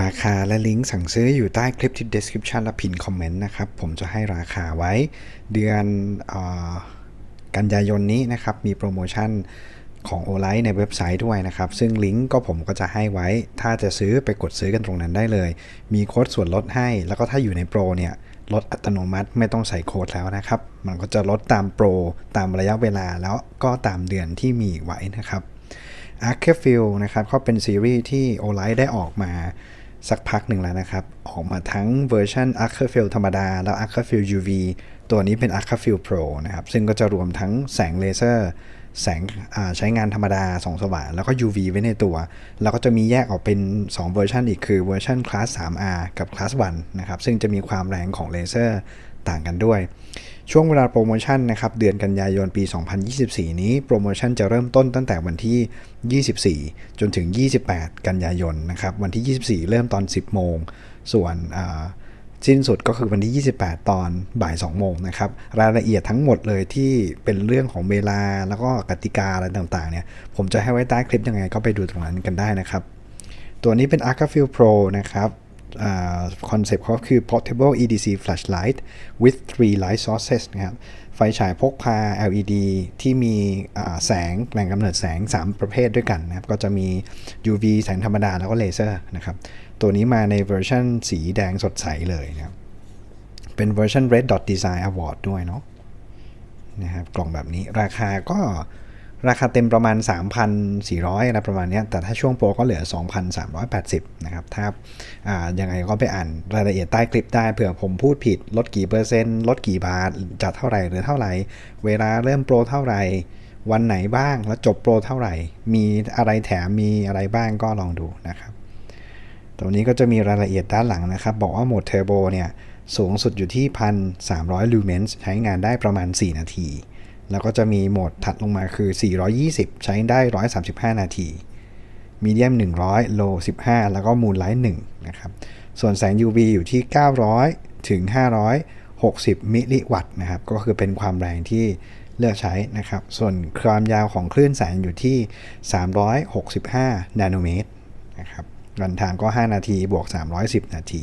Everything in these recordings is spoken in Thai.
ราคาและลิงก์สั่งซื้ออยู่ใต้คลิปที่ description และพินคอมเมนต์นะครับ ผมจะให้ราคาไว้เดือนออกันยายนนี้นะครับ มีโปรโมชั่นของ o l i ในเว็บไซต์ด้วยนะครับ ซึ่งลิงก์ก็ผมก็จะให้ไว้ ถ้าจะซื้อไปกดซื้อกันตรงนั้นได้เลย มีโค้ดส่วนลดให้ แล้วก็ถ้าอยู่ในโปรเนี่ยลดอัตโนมัติไม่ต้องใส่โค้ดแล้วนะครับ มันก็จะลดตามโปร ตามระยะเวลาแล้วก็ตามเดือนที่มีไว้นะครับ a r c h e f i e l นะครับก็เป็นซีรีส์ที่ o l i ได้ออกมา สักพักหนึ่งแล้วนะครับ ออกมาทั้งเวอร์ชัน a r c h e f i e l ธรรมดา แล้ว a r c h e f i e l UV ตัวนี้เป็น a r c h e f i e l Pro นะครับ ซึ่งก็จะรวมทั้งแสงเลเซอร์ แสงใช้งานธรรมดาส่องสว่างแล้วก็ UV ไว้ในตัว แล้วก็จะมีแยกออกเป็น 2 เวอร์ชันอีกคือเวอร์ชันคลาส 3R กับคลาส 1 นะครับ ซึ่งจะมีความแรงของเลเซอร์ ต่างกันด้วย ช่วงเวลาโปรโมชั่นนะครับเดือนกันยายนปี 2024 นี้โปรโมชั่นจะเริ่มต้นตั้งแต่วันที่ 24 จนถึง 28 กันยายนนะครับวันที่ 24 เริ่มตอน 10 โมง ส่วนสิ้นสุดก็คือวันที่ 28 ตอนบ่าย 2 โมงนะครับ รายละเอียดทั้งหมดเลยที่เป็นเรื่องของเวลาแล้วก็กติกาอะไรต่างๆเนี่ย ผมจะให้ไว้ใต้คลิปยังไงก็ไปดูตรงนั้นกันได้นะครับ ตัวนี้เป็น a r c a f i e l Pro นะครับ คอนเซปต์เขาคือ portable EDC flashlight with three light sources นะครับ ไฟฉายพกพา LED ที่มีแสงแหล่งกำเนิดแสง 3 ประเภทด้วยกันนะครับ ก็จะมี UV แสงธรรมดาแล้วก็เลเซอร์นะครับ ตัวนี้มาในเวอร์ชันสีแดงสดใสเลยนะครับ เป็นเวอร์ชัน Red Dot Design Award ด้วยเนาะนะครับ กล่องแบบนี้ราคาก็ ราคาเต็มประมาณ 3,400อะไรประมาณนี้ แต่ถ้าช่วงโปรก็เหลือ 2,380 นะครับ ถ้ายังไงก็ไปอ่านรายละเอียดใต้คลิปได้ เผื่อผมพูดผิด ลดกี่เปอร์เซ็นต์ ลดกี่บาท จะเท่าไหร่หรือเท่าไหร่ เวลาเริ่มโปรเท่าไหร่ วันไหนบ้าง แล้วจบโปรเท่าไหร่ มีอะไรแถม มีอะไรบ้างก็ลองดูนะครับ ตรงนี้ก็จะมีรายละเอียดด้านหลังนะครับ บอกว่าโหมดเทอร์โบเนี่ย สูงสุดอยู่ที่ 1,300 ลูเมนใช้งานได้ประมาณ 4 นาที แล้วก็จะมีโหมดถัดลงมาคือ 420 ใช้ได้ 135 นาทีมีเดียม100 โล 15 แล้วก็มูลไลท์1นะครับ ส่วนแสง UV อยู่ที่ 900 ถึง 560 มิลลิวัตต์นะครับ ก็คือเป็นความแรงที่เลือกใช้นะครับ ส่วนความยาวของคลื่นแสงอยู่ที่ 365 นาโนเมตรนะครับรันทางก็ 5 นาที บวก 310 นาที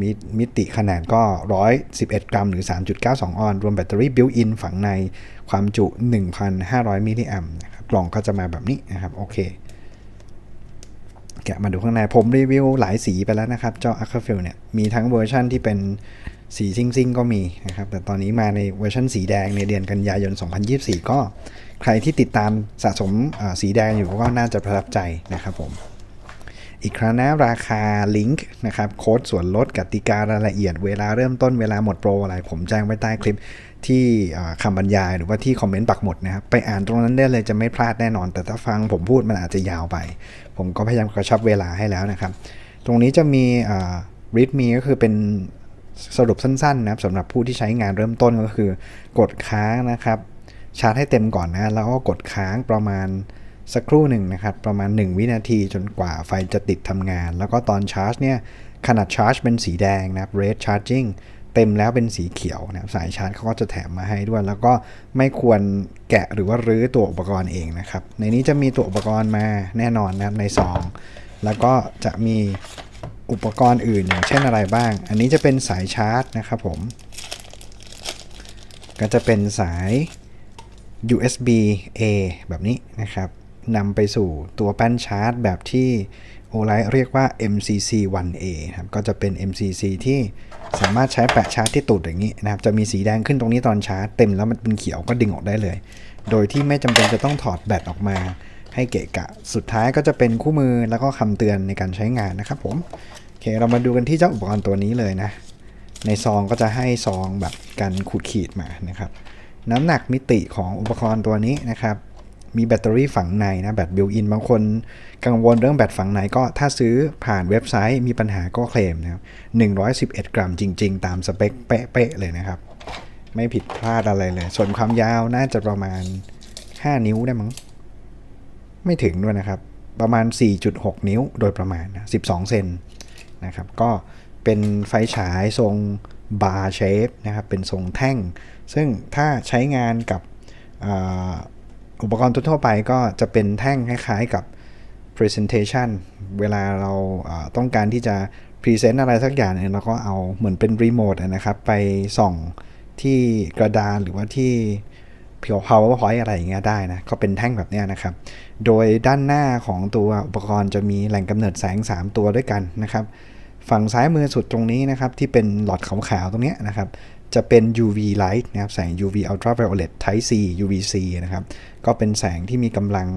มมิติขนาดก็ 111 กรัม หรือ 3.92 ออน รวมแบตเตอรี่บิวอินฝังในความจุ 1,500 มิลลิแอมนะครับกล่องก็จะมาแบบนี้นะครับ โอเค แกะมาดูข้างใน ผมรีวิวหลายสีไปแล้วนะครับ เจ้า a ค a ฟิลเนี่ย มีทั้งเวอร์ชั่นที่เป็นสีซิงซิงก็มีนะครับ แต่ตอนนี้มาในเวอร์ชันสีแดงในเดือนกันยายน 2024 ก็ใครที่ติดตามสะสมสีแดงอยู่ก็น่าจะประทับใจนะครับผม อีกครั้งนะราคาลิงก์นะครับโค้ดส่วนลดกติการายละเอียดเวลาเริ่มต้นเวลาหมดโปรอะไร ผมแจ้งไว้ใต้คลิปที่คำบรรยายหรือว่าที่คอมเมนต์ปักหมดนะครับ ไปอ่านตรงนั้นได้เลยจะไม่พลาดแน่นอน แต่ถ้าฟังผมพูดมันอาจจะยาวไป ผมก็พยายามกระชับเวลาให้แล้วนะครับ ตรงนี้จะมีริทมีก็คือเป็นสรุปสั้นๆนะครับสำหรับผู้ที่ใช้งานเริ่มต้นก็คือ กดค้างนะครับชาร์จให้เต็มก่อนนะ แล้วก็กดค้างประมาณ สักครู่หนึ่งนะครับ ประมาณ 1 วินาทีจนกว่าไฟจะติดทำงาน แล้วก็ตอนชาร์จเนี่ยขนาดชาร์จเป็นสีแดงนะครับ red charging เต็มแล้วเป็นสีเขียวนะครับสายชาร์จเขาก็จะแถมมาให้ด้วย แล้วก็ไม่ควรแกะหรือว่ารื้อตัวอุปกรณ์เองนะครับ ในนี้จะมีตัวอุปกรณ์มาแน่นอนนะครับในซองแล้วก็จะมีอุปกรณ์อื่นอย่างเช่นอะไรบ้าง อันนี้จะเป็นสายชาร์จนะครับผม ก็จะเป็นสาย USB A แบบนี้นะครับ นำไปสู่ตัวแป้นชาร์จแบบที่โอไลท์เรียกว่า MCC 1A ครับ ก็จะเป็น MCC ที่สามารถใช้แปะชาร์จที่ตูดอย่างนี้นะครับ จะมีสีแดงขึ้นตรงนี้ตอนชาร์จเต็มแล้วมันเป็นเขียวก็ดึงออกได้เลย โดยที่ไม่จำเป็นจะต้องถอดแบตออกมาให้เกะกะ สุดท้ายก็จะเป็นคู่มือแล้วก็คำเตือนในการใช้งานนะครับผม โอเค เรามาดูกันที่เจ้าอุปกรณ์ตัวนี้เลยนะ ในซองก็จะให้ซองแบบการขูดขีดมานะครับ น้ำหนักมิติของอุปกรณ์ตัวนี้นะครับ มีแบตเตอรี่ฝังในนะแบตบิลอินบางคนกังวลเรื่องแบตฝังในก็ถ้าซื้อผ่านเว็บไซต์มีปัญหาก็เคลมนะครับ111 กรัมจริง ๆ ตามสเปคเป๊ะๆเลยนะครับ ไม่ผิดพลาดอะไรเลย ส่วนความยาวน่าจะประมาณ 5 นิ้วได้มั้งไม่ถึงด้วยนะครับ ประมาณ 4.6 นิ้วโดยประมาณนะ12 เซนนะครับ ก็เป็นไฟฉายทรงบาร์เชฟนะครับ เป็นทรงแท่ง ซึ่งถ้าใช้งานกับ อุปกรณ์ทั่วไปก็จะเป็นแท่งคล้ายๆกับ presentation เวลาเราต้องการที่จะ present อะไรสักอย่างเนี่ยเราก็เอาเหมือนเป็นรีโมทนะครับ ไปส่องที่กระดานหรือว่าที่ PowerPoint อะไรอย่างเงี้ยได้นะ ก็เป็นแท่งแบบเนี้ยนะครับ โดยด้านหน้าของตัวอุปกรณ์จะมีแหล่งกำเนิดแสง 3 ตัวด้วยกันนะครับ ฝั่งซ้ายมือสุดตรงนี้นะครับ ที่เป็นหลอดขาวๆตรงเนี้ยนะครับ จะเป็น UV light นะครับแสง UV ultraviolet type C UVC นะครับก็เป็นแสงที่มีกำลัง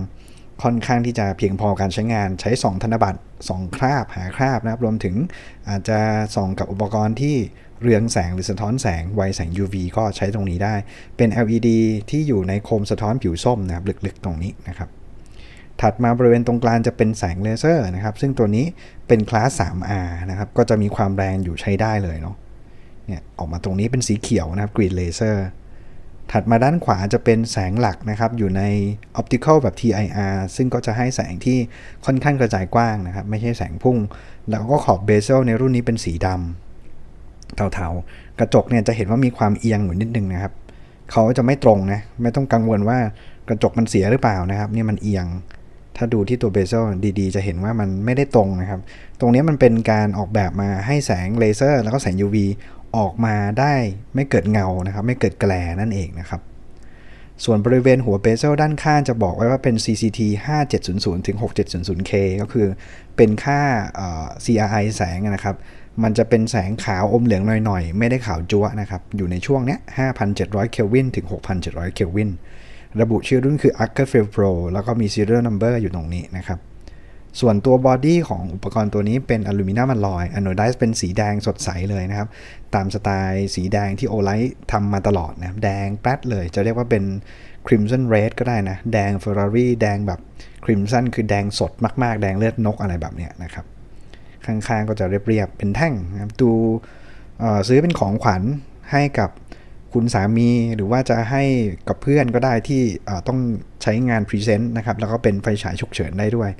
ค่อนข้างที่จะเพียงพอการใช้งานใช้2ธนบัตร2คราบหาคราบนะครับรวมถึงอาจจะส่องกับอุปกรณ์ที่เรืองแสงหรือสะท้อนแสงไวแสง UV ก็ใช้ตรงนี้ได้ เป็น LED ที่อยู่ในโคมสะท้อนผิวส้มนะครับลึกๆตรงนี้นะครับถัดมาบริเวณตรงกลางจะเป็นแสงเลเซอร์นะครับซึ่งตัวนี้เป็นคลาส 3R นะครับก็จะมีความแรงอยู่ใช้ได้เลยเนาะ เนี่ยออกมาตรงนี้เป็นสีเขียวนะครับ Green Laser ถัดมาด้านขวาจะเป็นแสงหลักนะครับ อยู่ใน Optical แบบ TIR ซึ่งก็จะให้แสงที่ค่อนข้างกระจายกว้างนะครับ ไม่ใช่แสงพุ่ง แล้วก็ขอบเบเซลในรุ่นนี้เป็นสีดำเทาๆ กระจกเนี่ยจะเห็นว่ามีความเอียงอยู่นิดนึงนะครับ เขาจะไม่ตรงนะ ไม่ต้องกังวลว่ากระจกมันเสียหรือเปล่านะครับ นี่มันเอียง ถ้าดูที่ตัวเบเซลดีๆ จะเห็นว่ามันไม่ได้ตรงนะครับ ตรงนี้มันเป็นการออกแบบมาให้แสงเลเซอร์ แล้วก็แสง UV ออกมาได้ไม่เกิดเงานะครับ ไม่เกิดแกลนั่นเองนะครับ ส่วนบริเวณหัวเบเซลด้านข้างจะบอกไว้ว่าเป็น CCT 5700ถึง 6700K ก็คือเป็นค่า CRI แสงนะครับ มันจะเป็นแสงขาวอมเหลืองหน่อยๆ ไม่ได้ขาวจั๊วนะครับ อยู่ในช่วงเนี้ย5,700เคลวินถึง 6,700เคลวินระบุชื่อรุ่นคือ a r c e r f i e l Pro แล้วก็มี serial number อยู่ตรงนี้นะครับ ส่วนตัวบอดี้ของอุปกรณ์ตัวนี้เป็นอลูมิเนียมอลลอยอโนไดซ์เป็นสีแดงสดใสเลยนะครับ ตามสไตล์สีแดงที่โอไลท์ทำมาตลอดนะครับแดงแป๊ดเลย จะเรียกว่าเป็น Crimson Red ก็ได้นะ แดง Ferrari แดงแบบ Crimson คือแดงสดมากๆ แดงเลือดนกอะไรแบบเนี้ยนะครับ ข้างๆก็จะเรียบๆ เป็นแท่งนะครับดูซื้อเป็นของขวัญให้กับคุณสามีหรือว่าจะให้กับเพื่อนก็ได้ที่ต้องใช้งานพรีเซนต์นะครับ แล้วก็เป็นไฟฉายฉุกเฉินได้ด้วย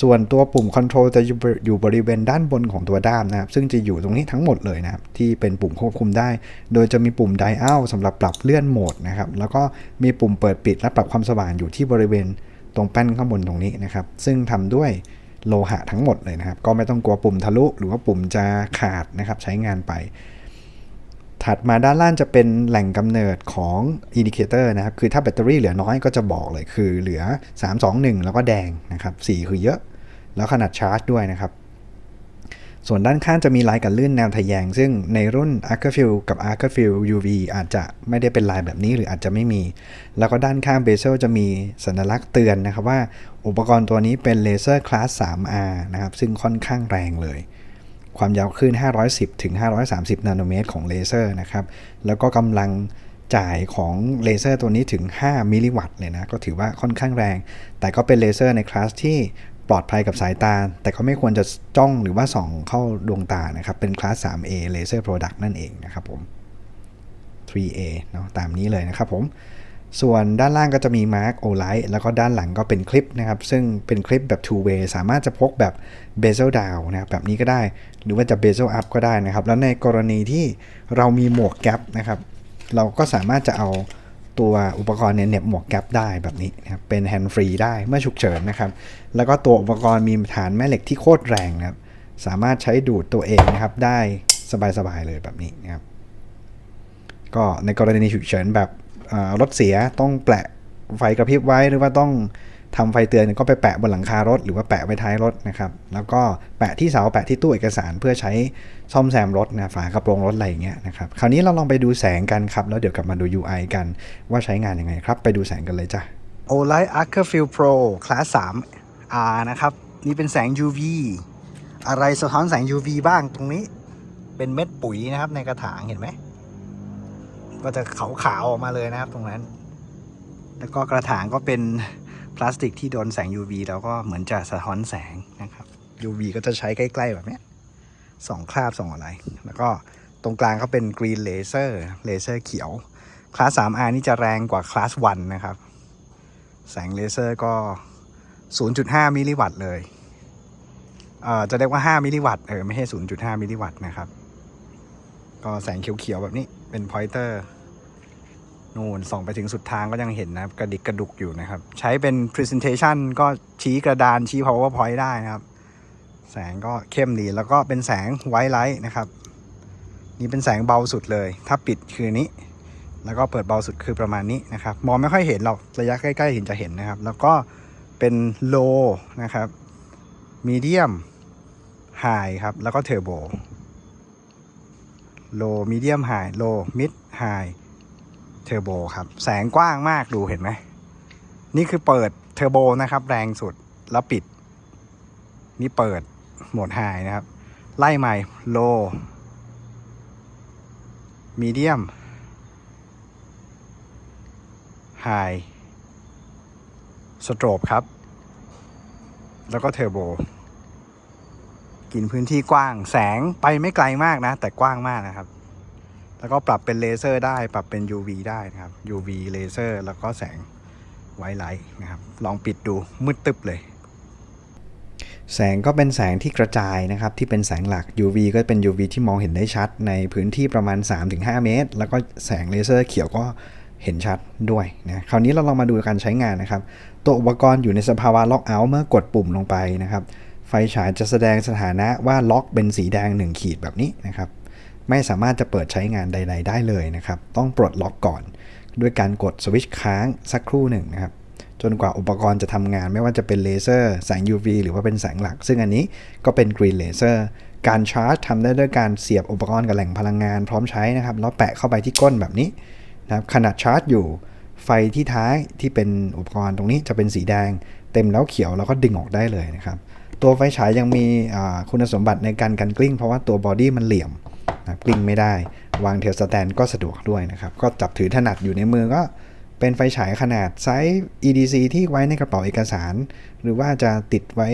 ส่วนตัวปุ่มคอนโทรลจะอยู่บริเวณด้านบนของตัวด้ามนะครับ ซึ่งจะอยู่ตรงนี้ทั้งหมดเลยนะครับ ที่เป็นปุ่มควบคุมได้ โดยจะมีปุ่มไดอัลสำหรับปรับเลื่อนโหมดนะครับ แล้วก็มีปุ่มเปิดปิดและปรับความสว่างอยู่ที่บริเวณตรงแป้นข้างบนตรงนี้นะครับ ซึ่งทำด้วยโลหะทั้งหมดเลยนะครับ ก็ไม่ต้องกลัวปุ่มทะลุ หรือว่าปุ่มจะขาดนะครับ ใช้งานไป ถัดมาด้านล่างจะเป็นแหล่งกำเนิดของอินดิเคเตอร์นะครับ คือถ้าแบตเตอรี่เหลือน้อยก็จะบอกเลยคือเหลือ 3 2 1 แล้วก็แดงนะครับสีคือเยอะ แล้วขนาดชาร์จด้วยนะครับ ส่วนด้านข้างจะมีลายกันลื่นแนวทะแยง ซึ่งในรุ่น a r c e r f i e l กับ a r c e r f i e l UV อาจจะไม่ได้เป็นลายแบบนี้หรืออาจจะไม่มี แล้วก็ด้านข้างเบเซลจะมีสัญลักษณ์เตือนนะครับว่า อุปกรณ์ตัวนี้เป็นเลเซอร์คลาส 3R นะครับซึ่งค่อนข้างแรงเลย ความยาวคลื่น 510 ถึง 530 นาโนเมตรของเลเซอร์นะครับ แล้วก็กำลังจ่ายของเลเซอร์ตัวนี้ถึง 5 มิลลิวัตต์เลยนะ ก็ถือว่าค่อนข้างแรง แต่ก็เป็นเลเซอร์ในคลาสที่ปลอดภัยกับสายตา แต่ก็ไม่ควรจะจ้องหรือว่าส่องเข้าดวงตานะครับ เป็นคลาส 3A Laser Product นั่นเองนะครับผม 3A เนาะตามนี้เลยนะครับผม ส่วนด้านล่างก็จะมีมาร์กโอไลท์แล้วก็ด้านหลังก็เป็นคลิปนะครับ ซึ่งเป็นคลิปแบบ two way สามารถจะพกแบบ bezel down นะครับแบบนี้ก็ได้ หรือว่าจะ bezel up ก็ได้นะครับ แล้วในกรณีที่เรามีหมวกแก๊ปนะครับ เราก็สามารถจะเอาตัวอุปกรณ์เนี่ยเหน็บหมวกแก๊ปได้แบบนี้นะครับเป็นแฮนด์ฟรีได้เมื่อฉุกเฉินนะครับ แล้วก็ตัวอุปกรณ์มีฐานแม่เหล็กที่โคตรแรงนะครับ สามารถใช้ดูดตัวเองนะครับได้สบายๆเลยแบบนี้นะครับก็ในกรณีฉุกเฉินแบบ รถเสียต้องแปะไฟกระพริบไว้หรือว่าต้องทำไฟเตือนก็ไปแปะบนหลังคารถ หรือว่าแปะไว้ท้ายรถนะครับ แล้วก็แปะที่เสาแปะที่ตู้เอกสารเพื่อใช้ซ่อมแซมรถนะฝากระโปรงรถอะไรอย่างเงี้ยนะครับ คราวนี้เราลองไปดูแสงกันครับ แล้วเดี๋ยวกลับมาดู UI กันว่าใช้งานยังไงครับ ไปดูแสงกันเลยจ้ะ Olight Arc Field Pro Class 3 R นะครับ นี่เป็นแสง UV อะไรสะท้อนแสง UV บ้างตรงนี้ เป็นเม็ดปุ๋ยนะครับในกระถางเห็นไหม ก็จะขาวๆออกมาเลยนะครับตรงนั้น แล้วก็กระถางก็เป็นพลาสติกที่โดนแสง UV แล้วก็เหมือนจะสะท้อนแสงนะครับ UV ก็จะใช้ใกล้ ๆ แบบนี้สองคราบสองอะไร แล้วก็ตรงกลางก็เป็นกรีนเลเซอร์เลเซอร์เขียว คลาส 3R นี่จะแรงกว่าคลาส 1 นะครับ แสงเลเซอร์ก็ 0.5 มิลลิวัตต์เลยเอ่อจะเรียกว่า 5 มิลลิวัตต์เออไม่ใช่ 0.5 มิลลิวัตต์นะครับ ก็แสงเขียวๆแบบนี้ เป็นพอยเตอร์นู่นส่องไปถึงสุดทางก็ยังเห็นนะครับ กระดิกกระดุกอยู่นะครับ ใช้เป็น Presentation ก็ชี้กระดานชี้ PowerPoint ได้นะครับ แสงก็เข้มดีแล้วก็เป็นแสงไวท์ไลท์นะครับ นี่เป็นแสงเบาสุดเลย ถ้าปิดคือนี้ แล้วก็เปิดเบาสุดคือประมาณนี้นะครับ มองไม่ค่อยเห็นหรอกระยะใกล้ๆเห็นจะเห็นนะครับ แล้วก็เป็นโลนะครับมีเดียมไฮครับ แล้วก็เทอร์โบ โลมีเดียมไฮโลมิดไฮเทอร์โบครับ แสงกว้างมากดูเห็นไหม นี่คือเปิดเทอร์โบนะครับ แรงสุดแล้วปิด นี่เปิดโหมดไฮนะครับ ไล่ใหม่โลมีเดียมไฮสโตรบครับ แล้วก็เทอร์โบ กินพื้นที่กว้าง แสงไปไม่ไกลมากนะ แต่กว้างมากนะครับ แล้วก็ปรับเป็นเลเซอร์ได้ ปรับเป็น UV ได้นะครับ UV เลเซอร์แล้วก็แสงไวไลท์นะครับ ลองปิดดูมืดตึบเลย แสงก็เป็นแสงที่กระจายนะครับ ที่เป็นแสงหลัก UV ก็เป็น UV ที่มองเห็นได้ชัด ในพื้นที่ประมาณ 3-5 เมตร แล้วก็แสงเลเซอร์เขียวก็เห็นชัดด้วยนะคราวนี้เราลองมาดูการใช้งานนะครับ ตัวอุปกรณ์อยู่ในสภาวะล็อกเอาท์เมื่อกดปุ่มลงไปนะครับ ไฟฉายจะแสดงสถานะว่าล็อกเป็นสีแดง 1 ขีดแบบนี้นะครับ ไม่สามารถจะเปิดใช้งานใด ๆ ได้เลยนะครับ ต้องปลดล็อกก่อน ด้วยการกดสวิตช์ค้างสักครู่หนึ่งนะครับ จนกว่าอุปกรณ์จะทำงานไม่ว่าจะเป็นเลเซอร์แสง UV หรือว่าเป็นแสงหลัก ซึ่งอันนี้ก็เป็นกรีนเลเซอร์การชาร์จทำได้ด้วยการเสียบอุปกรณ์กับแหล่งพลังงานพร้อมใช้นะครับ แล้วแปะเข้าไปที่ก้นแบบนี้นะครับขนาดชาร์จอยู่ไฟที่ท้ายที่เป็นอุปกรณ์ตรงนี้จะเป็นสีแดง เต็มแล้วเขียวแล้วก็ดึงออกได้เลยนะครับ ตัวไฟฉายยังมีคุณสมบัติในการกันกลิ้ง เพราะว่าตัวบอดี้มันเหลี่ยมนะกลิ้งไม่ได้ วางเทลสแตนก็สะดวกด้วยนะครับ ก็จับถือถนัดอยู่ในมือก็เป็นไฟฉายขนาดไซส์ EDC ที่ไว้ในกระเป๋าเอกสาร หรือว่าจะติดไว้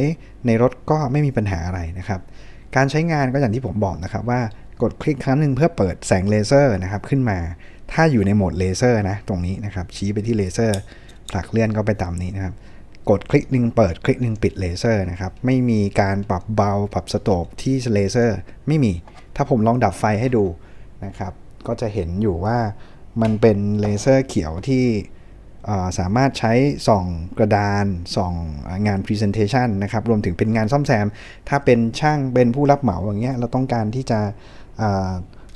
ในรถก็ไม่มีปัญหาอะไรนะครับ การใช้งานก็อย่างที่ผมบอกนะครับว่ากดคลิกครั้งหนึ่งเพื่อเปิดแสงเลเซอร์นะครับขึ้นมา ถ้าอยู่ในโหมดเลเซอร์นะตรงนี้นะครับชี้ไปที่เลเซอร์ผลักเลื่อนก็ไปตามนี้นะครับ กดคลิกหนึ่งเปิดคลิกหนึ่งปิดเลเซอร์นะครับ ไม่มีการปรับเบาปรับสโตปที่เลเซอร์ไม่มี ถ้าผมลองดับไฟให้ดูนะครับ ก็จะเห็นอยู่ว่ามันเป็นเลเซอร์เขียวที่สามารถใช้ส่องกระดานส่องงาน Presentation นะครับ รวมถึงเป็นงานซ่อมแซม ถ้าเป็นช่างเป็นผู้รับเหมาอย่างเงี้ยเราต้องการที่จะ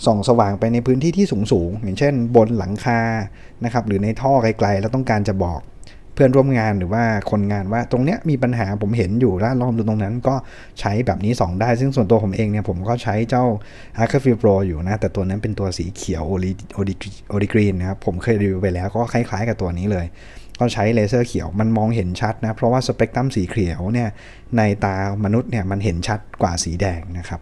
ส่องสว่างไปในพื้นที่ที่สูงๆ อย่างเช่นบนหลังคานะครับหรือในท่อไกลๆ แล้วต้องการจะบอก เพื่อนร่วมงานหรือว่าคนงานว่าตรงเนี้ยมีปัญหาผมเห็นอยู่แล้วลองดูตรงนั้น ก็ใช้แบบนี้ส่องได้ ซึ่งส่วนตัวผมเองเนี่ยผมก็ใช้เจ้า a r c a f i l Pro อยู่นะ แต่ตัวนั้นเป็นตัวสีเขียวโอลิโอดิกรีนนะครับ ผมเคยรีวิวไปแล้วก็คล้ายๆกับตัวนี้เลย ก็ใช้เลเซอร์เขียวมันมองเห็นชัดนะ เพราะว่าสเปกตรัมสีเขียวเนี่ยในตามนุษย์เนี่ยมันเห็นชัดกว่าสีแดงนะครับ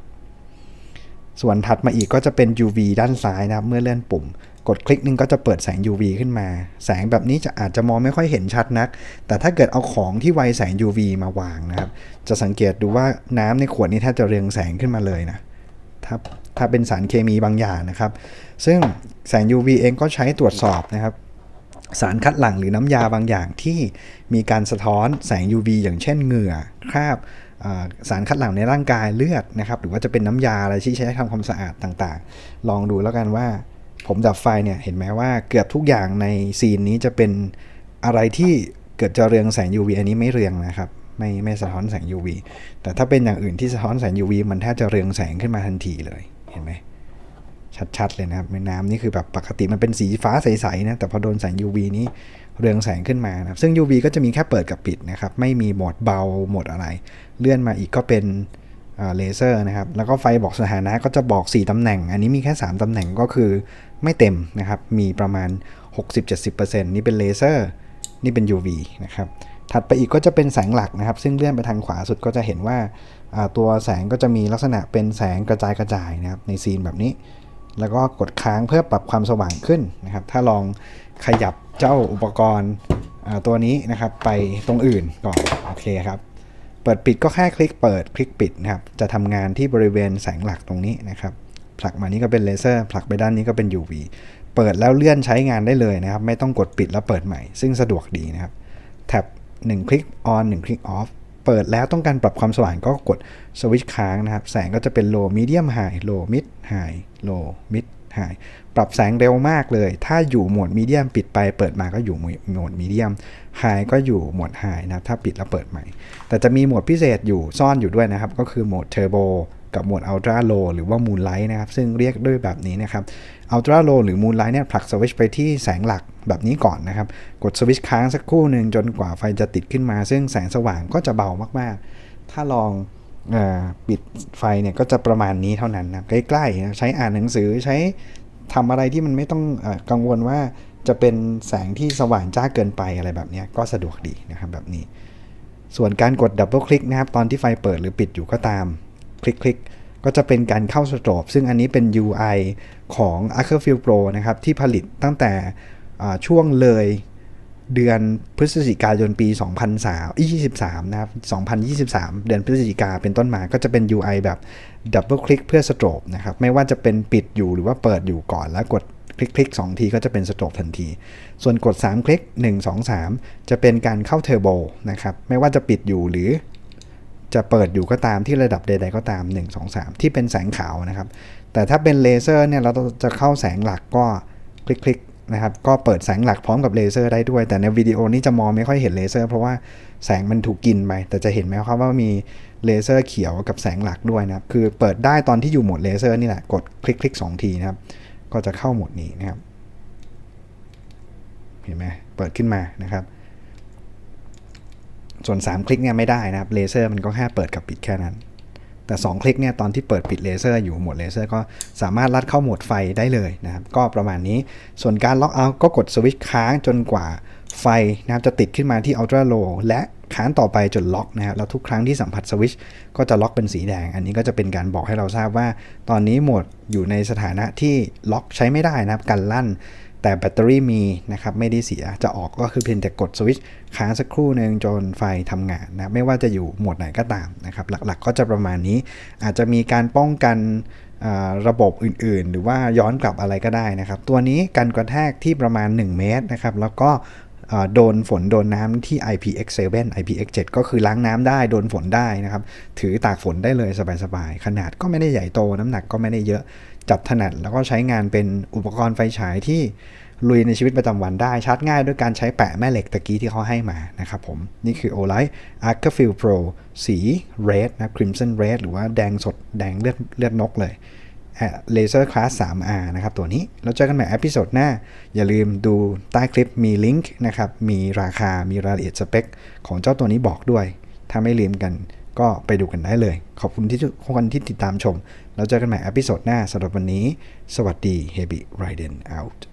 ส่วนถัดมาอีกก็จะเป็น UV ด้านซ้ายนะครับ เมื่อเลื่อนปุ่ม กดคลิกนึงก็จะเปิดแสง UV ขึ้นมา แสงแบบนี้จะอาจจะมองไม่ค่อยเห็นชัดนัก แต่ถ้าเกิดเอาของที่ไวแสง UV มาวางนะครับ จะสังเกตดูว่าน้ำในขวดนี้แทบจะเรืองแสงขึ้นมาเลยนะ ถ้าถ้าเป็นสารเคมีบางอย่างนะครับ ซึ่งแสง UV เองก็ใช้ตรวจสอบนะครับ สารคัดหลั่งหรือน้ำยาบางอย่างที่มีการสะท้อนแสง UV อย่างเช่นเหงื่อคราบสารคัดหลั่งในร่างกายเลือดนะครับ หรือว่าจะเป็นน้ำยาอะไรที่ใช้ทำความสะอาดต่างๆ ลองดูแล้วกันว่า ผมดับไฟเนี่ยเห็นไหมว่าเกือบทุกอย่างในซีนนี้จะเป็นอะไรที่เกิดจะเรืองแสง UV อันนี้ไม่เรืองนะครับไม่ไม่สะท้อนแสง UV แต่ถ้าเป็นอย่างอื่นที่สะท้อนแสง UV มันแทบจะเรืองแสงขึ้นมาทันทีเลยเห็นไหมชัดๆเลยนะครับแม่น้ำนี่คือแบบปกติมันเป็นสีฟ้าใสๆนะแต่พอโดนแสง UV นี้เรืองแสงขึ้นมานะซึ่ง UV ก็จะมีแค่เปิดกับปิดนะครับไม่มีโหมดเบาโหมดอะไร เลื่อนมาอีกก็เป็นเลเซอร์นะครับแล้วก็ไฟบอกสถานะก็จะบอก 4ตำแหน่ง อันนี้มีแค่ 3ตำแหน่งก็คือ ไม่เต็มนะครับ มีประมาณ 60-70%นี่เป็นเลเซอร์ นี่เป็น UV นะครับ ถัดไปอีกก็จะเป็นแสงหลักนะครับ ซึ่งเลื่อนไปทางขวาสุดก็จะเห็นว่าตัวแสงก็จะมีลักษณะเป็นแสงกระจายกระจายนะครับในซีนแบบนี้ แล้วก็กดค้างเพื่อปรับความสว่างขึ้นนะครับ ถ้าลองขยับเจ้าอุปกรณ์ตัวนี้นะครับไปตรงอื่นก่อน โอเคครับ เปิดปิดก็แค่คลิกเปิดคลิกปิดนะครับ จะทำงานที่บริเวณแสงหลักตรงนี้นะครับ ผลักมานี้ก็เป็นเลเซอร์ผลักไปด้านนี้ก็เป็น UV เปิดแล้วเลื่อนใช้งานได้เลยนะครับ ไม่ต้องกดปิดแล้วเปิดใหม่ ซึ่งสะดวกดีนะครับ แท็บ1คลิก on 1คลิก off เปิดแล้วต้องการปรับความสว่างก็กดสวิตช์ค้างนะครับ แสงก็จะเป็น low medium high low mid high low mid High ปรับแสงเร็วมากเลย ถ้าอยู่โหมดมีเดียมปิดไป เปิดมาก็อยู่โหมดมีเดียม High ก็อยู่โหมด High นะครับ ถ้าปิดแล้วเปิดใหม่ แต่จะมีโหมดพิเศษอยู่ซ่อนอยู่ด้วยนะครับ ก็คือโหมด Turbo กับโหมด Ultra Low หรือว่า Moonlight นะครับซึ่งเรียกด้วยแบบนี้นะครับ Ultra Low หรือ Moonlight เนี่ยผลักสวิตช์ไปที่แสงหลักแบบนี้ก่อนนะครับ กดสวิตช์ค้างสักครู่หนึ่งจนกว่าไฟจะติดขึ้นมา ซึ่งแสงสว่างก็จะเบามากๆ ถ้าลองอปิดไฟเนี่ยก็จะประมาณนี้เท่านั้นนะใกล้ๆนะใช้อ่านหนังสือใช้ทำอะไรที่มันไม่ต้องอกังวลว่าจะเป็นแสงที่สว่างจ้าเกินไปอะไรแบบนี้ก็สะดวกดีนะครับแบบนี้ ส่วนการกดดับเบิลคลิกนะครับตอนที่ไฟเปิดหรือปิดอยู่ก็ตาม คลิกคลิกก็จะเป็นการเข้าสโตรบซึ่งอันนี้เป็น UI ของ a c r Field Pro นะครับ ที่ผลิตตั้งแต่ช่วงเลยเดือนพฤศจิกายนปี 2023นะครับ 2023 เดือนพฤศจิกาเป็นต้นมาก็จะเป็น UI แบบดับเบิลคลิกเพื่อสโตรบนะครับ ไม่ว่าจะเป็นปิดอยู่หรือว่าเปิดอยู่ก่อนแล้วกดคลิกคลิก2ทีก็จะเป็นสโตรบทันที ส่วนกด 3 คลิก 1 2 3 จะเป็นการเข้าเทอร์โบนะครับ ไม่ว่าจะปิดอยู่หรือ จะเปิดอยู่ก็ตามที่ระดับใด ๆ ก็ตาม 1 2 3 ที่เป็นแสงขาวนะครับ แต่ถ้าเป็นเลเซอร์เนี่ยเราจะเข้าแสงหลักก็คลิกๆนะครับ ก็เปิดแสงหลักพร้อมกับเลเซอร์ได้ด้วย แต่ในวิดีโอนี้จะมองไม่ค่อยเห็นเลเซอร์เพราะว่าแสงมันถูกกินไป แต่จะเห็นไหมครับว่ามีเลเซอร์เขียวกับแสงหลักด้วยนะครับ คือเปิดได้ตอนที่อยู่โหมดเลเซอร์นี่แหละ กดคลิกๆสองทีนะครับ ก็จะเข้าโหมดนี้นะครับ เห็นไหมเปิดขึ้นมานะครับ ส่วน 3 คลิกเนี่ยไม่ได้นะครับเลเซอร์มันก็แค่เปิดกับปิดแค่นั้น แต่ 2 คลิกเนี่ยตอนที่เปิดปิดเลเซอร์อยู่โหมดเลเซอร์ก็สามารถลัดเข้าโหมดไฟได้เลยนะครับ ก็ประมาณนี้ส่วนการล็อกเอาท์ก็กดสวิตช์ค้างจนกว่าไฟนะครับจะติดขึ้นมาที่ Ultra Low และค้างต่อไปจนล็อกนะครับแล้วทุกครั้งที่สัมผัสสวิตช์ก็จะล็อกเป็นสีแดง อันนี้ก็จะเป็นการบอกให้เราทราบว่า ตอนนี้โหมดอยู่ในสถานะที่ล็อกใช้ไม่ได้นะครับกันลั่น แต่แบตเตอรี่มีนะครับไม่ได้เสียจะออกก็คือเพียงแต่กดสวิตช์ค้างสักครู่หนึ่งจนไฟทำงานนะไม่ว่าจะอยู่โหมดไหนก็ตามนะครับหลักๆก็จะประมาณนี้ อาจจะมีการป้องกันระบบอื่นๆ หรือว่าย้อนกลับอะไรก็ได้นะครับ ตัวนี้กันกระแทกที่ประมาณ 1 เมตรนะครับแล้วก็โดนฝนโดนน้ำที่ IPX7 IPX7 ก็คือล้างน้ำได้โดนฝนได้นะครับ ถือตากฝนได้เลยสบายๆ ขนาดก็ไม่ได้ใหญ่โตน้ำหนักก็ไม่ได้เยอะ จับถนัด แล้วก็ใช้งานเป็นอุปกรณ์ไฟฉายที่ลุยในชีวิตประจำวันได้ชาร์จง่ายด้วยการใช้แปะแม่เหล็กตะกี้ที่เขาให้มานะครับผม นี่คือ Olight a r c Field Pro สี red นะ Crimson Red หรือว่าแดงสดแดงเลือดเลือดนกเลยเลเซอร์คลาส 3R นะครับตัวนี้เราเจอกันใหม่เอพิโซดหน้า อย่าลืมดูใต้คลิปมีลิงก์นะครับ มีราคามีรายละเอียดสเปค ของเจ้าตัวนี้บอกด้วย ถ้าไม่ลืมกัน ก็ไปดูกันได้เลย ขอบคุณที่ทุกคนที่ติดตามชม แล้วเจอกันใหม่อพิโซดหน้าสำหรับวันนี้ สวัสดี Heavy Raiden out